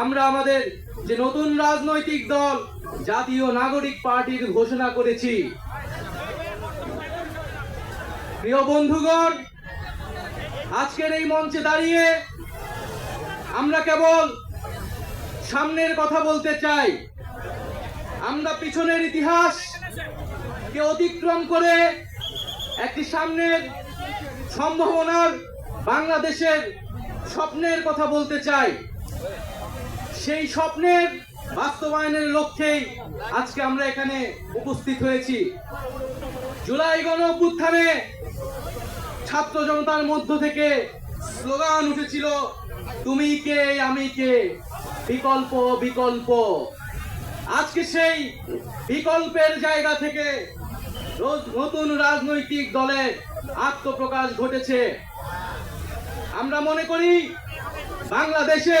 আমরা আমাদের যে নতুন রাজনৈতিক দল, জাতীয় নাগরিক পার্টির ঘোষণা করেছি। প্রিয় বন্ধুগণ, আজকের এই মঞ্চে দাঁড়িয়ে আমরা কেবল সামনের কথা বলতে চাই। আমরা পিছনের ইতিহাস কে অতিক্রম করে একটি সামনের সম্ভাবনার বাংলাদেশের স্বপ্নের কথা বলতে চাই। সেই স্বপ্নের বাস্তবায়নের লক্ষ্যেই আজকে আমরা এখানে উপস্থিত হয়েছি। জুলাই গণ অভ্যুত্থানে ছাত্র জনতার মধ্য থেকে স্লোগান উঠেছিল, তুমি কে, আমি কে? বিকল্প বিকল্প। আজকে সেই বিকল্পের জায়গা থেকে নতুন রাজনৈতিক দলের আত্মপ্রকাশ ঘটেছে। আমরা মনে করি, বাংলাদেশে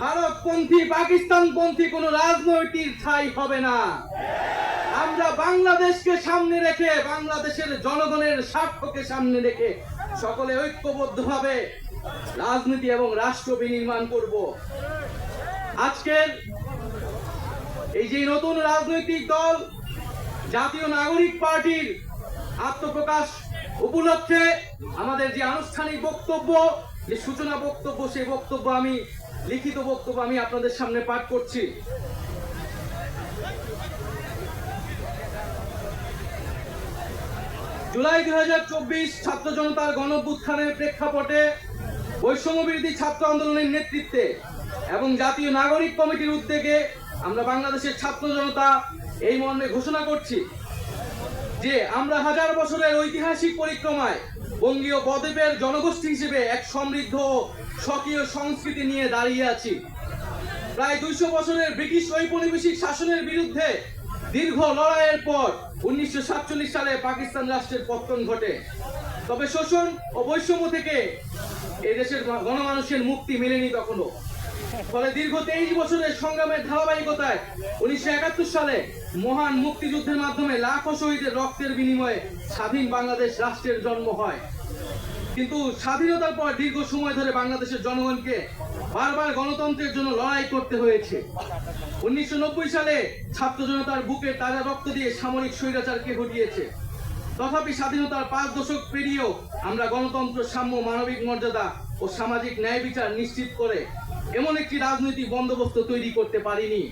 ভারতপন্থী, পাকিস্তানপন্থী কোনো রাজনৈতিক ঠাই হবে না। আমরা বাংলাদেশকে সামনে রেখে, বাংলাদেশের জনগণের স্বার্থকে সামনে রেখে সকলে ঐক্যবদ্ধভাবে রাজনীতি এবং রাষ্ট্র বিনির্মাণ করব। আজকের এই যে নতুন রাজনৈতিক দল, জাতীয় নাগরিক পার্টির আত্মপ্রকাশ উপলক্ষে আমাদের যে আনুষ্ঠানিক বক্তব্য, যে সূচনা বক্তব্য, সেই বক্তব্য আমি লিখিত বক্তব্য আমি আপনাদের সামনে পাঠ করছি। জুলাই দু হাজার চব্বিশ ছাত্র জনতার গণভ্যুত্থানের প্রেক্ষাপটে বৈষম্য বিরোধী ছাত্র আন্দোলনের নেতৃত্বে এবং জাতীয় নাগরিক কমিটির উদ্যোগে আমরা বাংলাদেশের ছাত্র জনতা এই মর্মে ঘোষণা করছি যে আমরা হাজার বছরের ঐতিহাসিক পরিক্রমায় বঙ্গীয় বদ্বীপের জনগোষ্ঠী হিসেবে এক সমৃদ্ধ স্বকীয় সংস্কৃতি নিয়ে দাঁড়িয়ে আছি। প্রায় দুইশো বছরের ব্রিটিশ ঔপনিবেশিক শাসনের বিরুদ্ধে দীর্ঘ লড়াইয়ের পর উনিশশো সাতচল্লিশ সালে পাকিস্তান রাষ্ট্রের পত্তন ঘটে। তবে শোষণ ও বৈষম্য থেকে এই দেশের গণমানুষের মুক্তি মেলেনি তখনো ফলে দীর্ঘ তেইশ বছরের সংগ্রামের ধারাবাহিকতায় উনিশশো একাত্তর সালে মহান মুক্তিযুদ্ধের মাধ্যমে লাখো শহীদের রক্তের বিনিময়ে স্বাধীন বাংলাদেশ রাষ্ট্রের জন্ম হয়। কিন্তু স্বাধীনতার পর দীর্ঘ সময় ধরে বাংলাদেশের জনগণকে বারবার গণতন্ত্রের জন্য লড়াই করতে হয়েছে। উনিশশো নব্বই সালে ছাত্র জনতার বুকে তাজা রক্ত দিয়ে সামরিক স্বৈরাচারকে ঘটিয়েছে তথাপি স্বাধীনতার পাঁচ দশক পেরিয়েও আমরা গণতন্ত্র, সাম্য, মানবিক মর্যাদা ও সামাজিক ন্যায় বিচার নিশ্চিত করে এমন একটি রাজনৈতিক বন্দোবস্ত তৈরি করতে পারিনি।